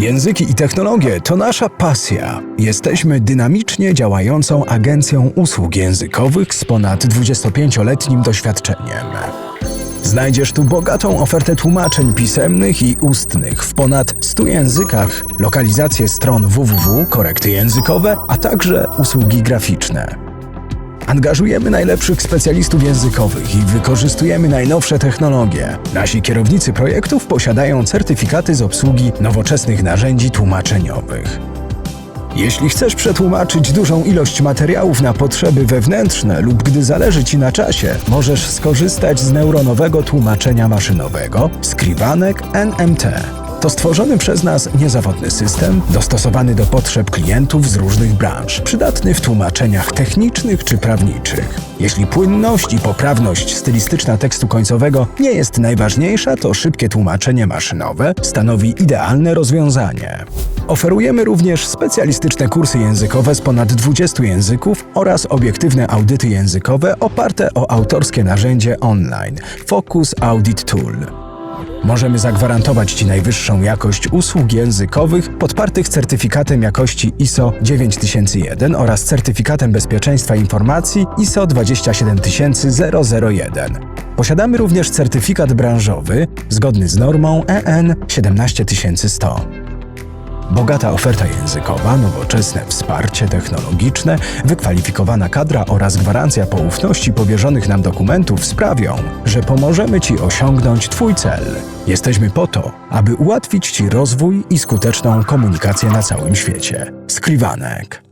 Języki i technologie to nasza pasja. Jesteśmy dynamicznie działającą agencją usług językowych z ponad 25-letnim doświadczeniem. Znajdziesz tu bogatą ofertę tłumaczeń pisemnych i ustnych w ponad 100 językach, lokalizację stron www, korekty językowe, a także usługi graficzne. Angażujemy najlepszych specjalistów językowych i wykorzystujemy najnowsze technologie. Nasi kierownicy projektów posiadają certyfikaty z obsługi nowoczesnych narzędzi tłumaczeniowych. Jeśli chcesz przetłumaczyć dużą ilość materiałów na potrzeby wewnętrzne lub gdy zależy Ci na czasie, możesz skorzystać z neuronowego tłumaczenia maszynowego Skrivanek NMT. To stworzony przez nas niezawodny system, dostosowany do potrzeb klientów z różnych branż, przydatny w tłumaczeniach technicznych czy prawniczych. Jeśli płynność i poprawność stylistyczna tekstu końcowego nie jest najważniejsza, to szybkie tłumaczenie maszynowe stanowi idealne rozwiązanie. Oferujemy również specjalistyczne kursy językowe z ponad 20 języków oraz obiektywne audyty językowe oparte o autorskie narzędzie online Focus Audit Tool. Możemy zagwarantować Ci najwyższą jakość usług językowych podpartych certyfikatem jakości ISO 9001 oraz certyfikatem bezpieczeństwa informacji ISO 27001. Posiadamy również certyfikat branżowy zgodny z normą EN 17100. Bogata oferta językowa, nowoczesne wsparcie technologiczne, wykwalifikowana kadra oraz gwarancja poufności powierzonych nam dokumentów sprawią, że pomożemy Ci osiągnąć Twój cel. Jesteśmy po to, aby ułatwić Ci rozwój i skuteczną komunikację na całym świecie. Skriwanek.